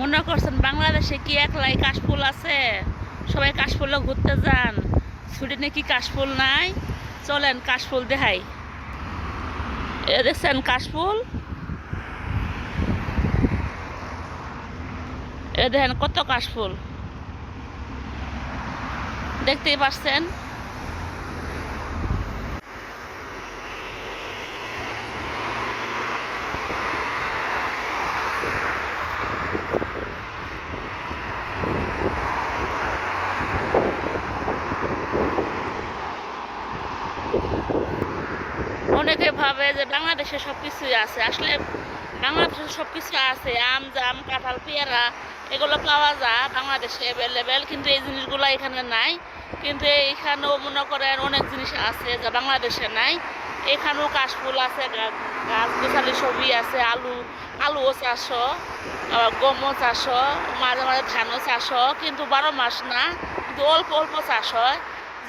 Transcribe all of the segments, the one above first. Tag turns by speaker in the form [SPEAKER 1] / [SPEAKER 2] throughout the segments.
[SPEAKER 1] মনে করছেন বাংলাদেশে কি একলাই কাশফুল আছে? সবাই কাশফুলও ঘুরতে যান। ছুটিনে কি কাশফুল নাই? চলেন কাশফুল দেখাই। এ দেখছেন কাশফুল? এ দেখেন কত কাশফুল। দেখতেই পাচ্ছেন অনেকে ভাবে যে বাংলাদেশে সব কিছুই আছে। আসলে বাংলাদেশে সব কিছু আছে। আম, জাম, কাঁঠাল, পেয়ারা, এগুলো পাওয়া যায় বাংলাদেশে অ্যাভেলেবেল কিন্তু এই জিনিসগুলো এখানে নাই। কিন্তু এইখানেও মনে করেন অনেক জিনিস আছে যা বাংলাদেশে নাই। এখানেও কাশফুল আছে গাছ গোছালি সবই আছে, আলু, আলুও চাষ গমও চাষ মাঝে মাঝে ধানও চাষ কিন্তু বারো মাস না, কিন্তু অল্প অল্প চাষ হয়।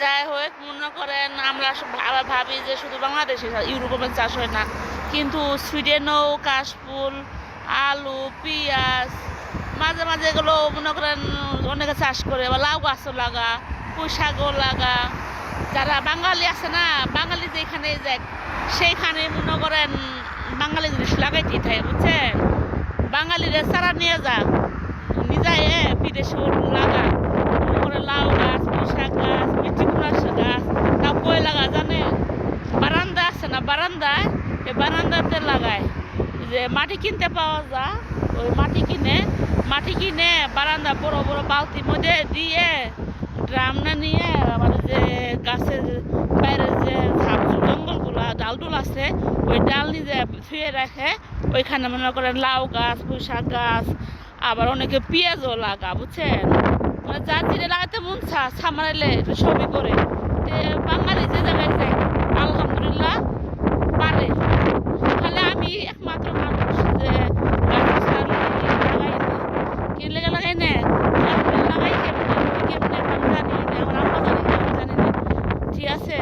[SPEAKER 1] যাই হোক, মনে করেন আমরা আবার ভাবি যে শুধু বাংলাদেশে চা- ইউরোপে চাষ হয় না, কিন্তু সুইডেনও কাশফুল, আলু, পেঁয়াজ, মাঝে মাঝে এগুলো মনে করেন অনেকে চাষ করে বা লাউ গাছও লাগা, পুঁই শাকও লাগা। যারা বাঙালি আছে না, বাঙালি যেখানে যায় সেইখানে মনে করেন বাঙালি জিনিস লাগাইতেই থাকে বুঝছেন? বাঙালিরা চারা নিয়ে যা নিজায় বিদেশে লাগা মনে করে লাউ গাছ পুঁই শাক গাছ মিষ্টি কুমড়া গাছ তাও কই লাগা জানে বারান্দা আছে না বারান্দায় এই বারান্দাতে লাগায়। যে মাটি কিনতে পাওয়া যায়, ওই মাটি কিনে মাটি কিনে বারান্দা বড় বড় বালতির মধ্যে দিয়ে ড্রাম না নিয়ে আমাদের যে গাছের বাইরে যে ঝাপ, জঙ্গলগুলো, ডালডুল আছে, ওই ডাল নিজে ধুয়ে রাখে ওইখানে মনে করেন লাউ গাছ পুঁই শাক গাছ, আবার অনেকে পেঁয়াজও লাগা, বুঝছেন? মানে যার দিনে লাগাতে মন চা সামারাইলে সবই করে। তে বাঙালি যে জায়গায় যায় আলহামদুলিল্লাহ পারে তাহলে আমি একমাত্র মানুষ যে গাছ লাগাই না লেগে লাগাই কেমনে কেমনে জানি না আমার আম্মা জানি না জানি না ঠিক আছে?